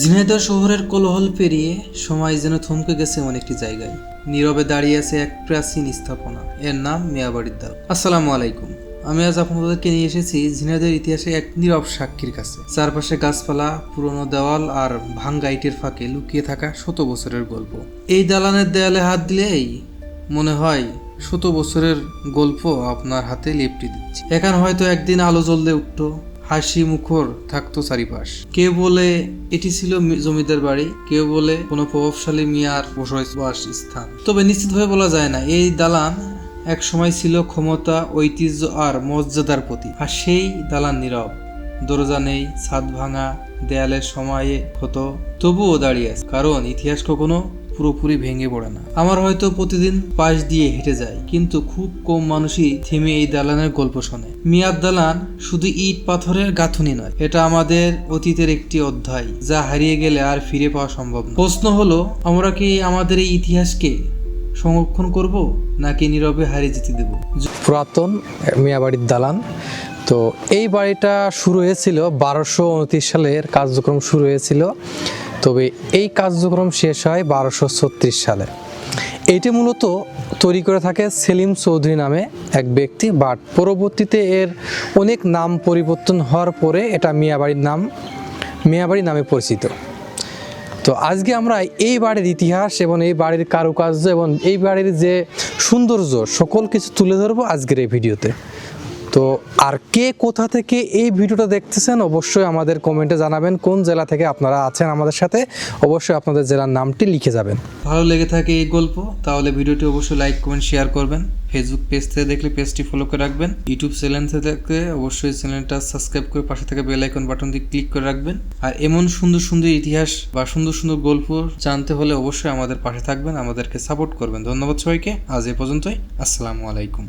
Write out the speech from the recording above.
ঝিনাইদহ শহরের কোলাহল পেরিয়ে সময় যেন থমকে গেছে এমন একটি জায়গায়। নীরবে দাঁড়িয়ে আছে এক প্রাচীন স্থাপনা। এর নাম মিয়াবাড়ির দাল আসসালামু আলাইকুম। আমি আজ আপনাদেরকে নিয়ে এসেছি ঝিনাইদহের ইতিহাসে এক নীরব সাক্ষীর কাছে। চারপাশে গাছপালা, পুরনো দেওয়াল আর ভাঙ্গা ইটের ফাঁকে লুকিয়ে থাকা শত বছরের গল্প। এই দালানের দেয়ালে হাত দিলেই মনে হয় শত বছরের গল্প আপনার হাতে লেপটে দিচ্ছে। এখানে হয়তো একদিন আলো জ্বলতে উঠতো হাসি মুখর থাকতো চারিপাশ। কেউ বলে, এটি ছিল জমিদার বাড়ি। কেউ বলে, কোনো প্রভাবশালী মিয়ার বসবাস স্থান। তবে নিশ্চিতভাবে বলা যায় না, এই দালান এক সময় ছিল ক্ষমতা, ঐতিহ্য আর মর্যাদার প্রতি আর সেই দালান নীরব। দরজা নেই, ছাদ ভাঙা দেয়ালের সময়ে হতো তবুও দাঁড়িয়ে আছে। কারণ ইতিহাস কখনো পুরোপুরি ভেঙে পড়ে না। আমার হয়তো প্রতিদিন পাশ দিয়ে হেঁটে যায় কিন্তু খুব কম মানুষই থেমে এই দালানের গল্প শোনে। মিয়াদ দালান শুধু ইট পাথরের গাঁথুনি নয়, এটা আমাদের অতীতের একটি অধ্যায়, যা হারিয়ে গেলে আর ফিরে পাওয়া সম্ভব না। প্রশ্ন হলো, আমরা কি আমাদের এই ইতিহাসকে সংরক্ষণ করব, নাকি নীরবে হারিয়ে যেতে দেব? পুরাতন মিয়াবাড়ির দালান তো এই বাড়িটা শুরু হয়েছিল বারোশো উনত্রিশ সালের কার্যক্রম শুরু হয়েছিল। তবে এই কার্যক্রম শেষ হয় বারোশো ছত্রিশ সালে। এইটি মূলত তৈরি করে থাকে সেলিম চৌধুরী নামে এক ব্যক্তি, বাট পরবর্তীতে এর অনেক নাম পরিবর্তন হওয়ার পরে এটা মিয়াবাড়ির নাম, মিয়াবাড়ি নামে পরিচিত। তো আজকে আমরা এই বাড়ির ইতিহাস এবং এই বাড়ির কারুকার্য এবং এই বাড়ির যে সৌন্দর্য, সকল কিছু তুলে ধরবো আজকের এই ভিডিওতে। তো আর কে কোথা থেকে এই ভিডিওটা দেখতেছেন অবশ্যই আমাদের কমেন্টে জানাবেন, কোন জেলা থেকে আপনারা আছেন আমাদের সাথে, অবশ্যই আপনাদের জেলার নামটি লিখে যাবেন। ভালো লেগে থাকে এই গল্প, তাহলে ভিডিওটি অবশ্যই লাইক, কমেন্ট, শেয়ার করবেন। ফেসবুক পেজ থেকে দেখলে পেজটি ফলো করে রাখবেন। ইউটিউব চ্যানেল থেকে দেখলে অবশ্যই চ্যানেলটা সাবস্ক্রাইব করে পাশে থেকে বেল আইকন বাটনটি ক্লিক করে রাখবেন। আর এমন সুন্দর সুন্দর ইতিহাস বা সুন্দর সুন্দর গল্প জানতে হলে অবশ্যই আমাদের পাশে থাকবেন, আমাদেরকে সাপোর্ট করবেন। ধন্যবাদ সবাইকে, আজ এ পর্যন্তই। আসসালামু আলাইকুম।